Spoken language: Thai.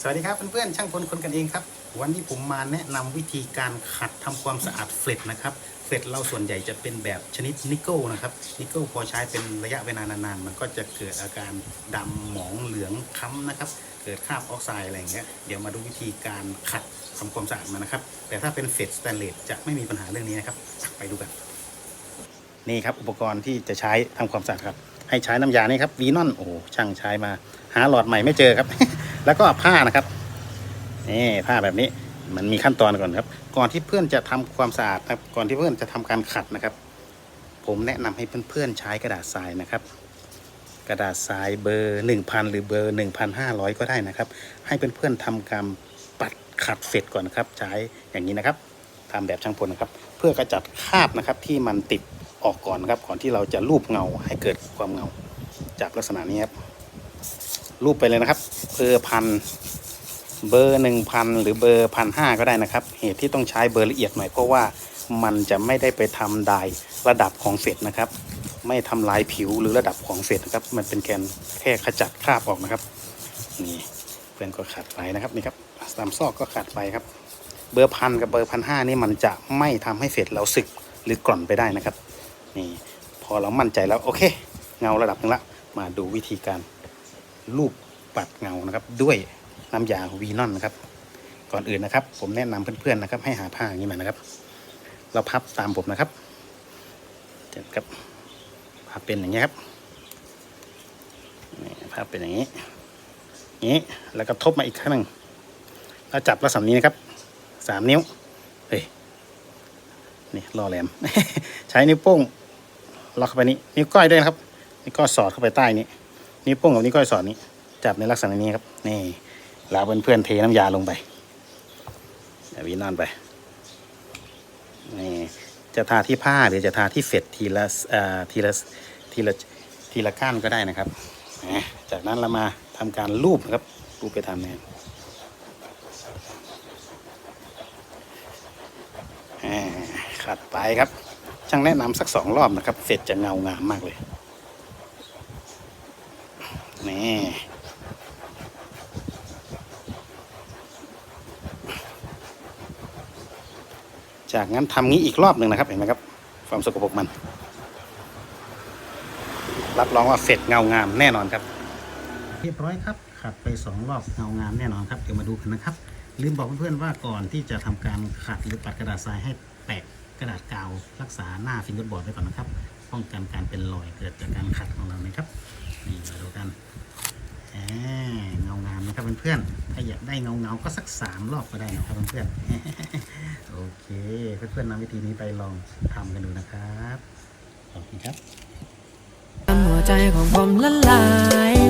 สวัสดีครับเพื่อนๆช่างพลคนกันเองครับ วันนี้ผมมาแนะนำวิธีการขัดทำความสะอาดเฟลตนะครับ เฟลตเราส่วนใหญ่จะเป็นแบบชนิดนิกเกิลนะครับนิกเกิลพอใช้เป็นระยะเวลานานๆ มันก็จะเกิดอาการดำหมองเหลืองค้ำนะครับ เกิดคราบออกไซด์อะไรอย่างเงี้ยเดี๋ยวมาดูวิธีการขัดทำความสะอาดมันนะครับ แต่ถ้าเป็นเฟลตสแตนเลสจะไม่มีปัญหาเรื่องนี้นะครับ ไปดูกัน นี่ครับอุปกรณ์ที่จะใช้ทำความสะอาดครับ ให้ใช้น้ำยานี่ครับวีนอนโอ้ช่างใช้มา หาหลอดใหม่ไม่เจอครับ แล้วก็ผ้านะครับนี่ผ้าแบบนี้มันมีขั้นตอนก่อนครับ ก่อนที่เพื่อนจะทำความสะอาดครับ ก่อนที่เพื่อนจะทำการขัดนะครับ ผมแนะนำให้เพื่อนๆใช้กระดาษทรายนะครับ กระดาษทรายเบอร์ 1,000 หรือเบอร์ 1,500 ก็ได้นะครับ ให้เพื่อนๆทำการปัดขัดเสร็จก่อนนะครับ ใช้อย่างนี้นะครับทำแบบช่างพลนะครับ เพื่อกระจัดคราบนะครับที่มันติดออกก่อนนครับ ก่อนที่เราจะรูปเงาให้เกิดความเงา จากลักษณะนี้ครับ รูปไปเลยนะครับ เบอร์พันเบอร์หนึ่งพันหรือเบอร์พันห้าก็ได้นะครับ เหตุที่ต้องใช้เบอร์ละเอียดหน่อยเพราะว่ามันจะไม่ได้ไปทำดายระดับของเฟดนะครับ ไม่ทำลายผิวหรือระดับของเฟดนะครับ มันเป็นแกนแค่ขจัดคราบออกนะครับ นี่เพื่อนก็ขัดไปนะครับนี่ครับตามซอกก็ขัดไปครับ เบอร์พันกับเบอร์พันห้านี่มันจะไม่ทำให้เฟดเราสึกหรือกร่อนไปได้นะครับ นี่พอเรามั่นใจแล้วโอเค เงาระดับหนึงละมาดูวิธีการ รูปปัดเงานะครับ ด้วยน้ำยาวีนอนนะครับ ก่อนอื่นนะครับ ผมแนะนำเพื่อนๆนะครับ ให้หาผ้าอย่างนี้มานะครับ เราพับตามผมนะครับเจ็บครับพับเป็นอย่างนี้ครับนี่พับเป็นอย่างนี้นี้แล้วก็ทบมาอีกครั้งหนึ่งแล้วจับลักษณะนี้นะครับสามนิ้วเฮ้ยนี่ล่อแหลม ใช้นิ้วโป้งล็อกเข้าไปนี้นิ้วก้อยด้วยนะครับนิ้วก้อยสอดเข้าไปใต้นี้ นิ้วโป้งกับนิ้วก้อยสอดนี้ จับในลักษณะนี้ครับ นี่แล้วเพื่อนๆเทน้ำยาลงไปเอาวีนอนไป นี่จะทาที่ผ้าหรือจะทาที่เฟดทีละทีละทีละทีละก้านก็ได้นะครับ จากนั้นเรามาทำการลูบนะครับลูบไปทำเนี่ยขัดไปครับ ช่างแนะนำสักสองรอบนะครับเฟดจะเงางามมากเลย นี่จากนั้นทำงี้อีกรอบหนึ่งนะครับ เห็นไหมครับ ความสกปรกมัน รับรองว่าเสร็จเงางามแน่นอนครับ เรียบร้อยครับ ขัดไปสองรอบเงางามแน่นอนครับ เดี๋ยวมาดูกันนะครับ ลืมบอกเพื่อนๆว่าก่อนที่จะทำการขัดหรือปัดกระดาษทรายให้แปะกระดาษกาวรักษาหน้าฟิงเกอร์บอร์ดไว้ก่อนนะครับ ป้องกันการเป็นรอยเกิดจากการขัดของเรานะครับนี่มาดูกันแหมเงางามนะครับเพื่อนๆถ้าอยากได้เงาเงาๆก็สักสามรอบก็ได้นะครับเพื่อนๆโอเค เพื่อนๆนำวิธีนี้ไปลองทำกันดูนะครับขอบคุณครับ หัวใจของผมละลาย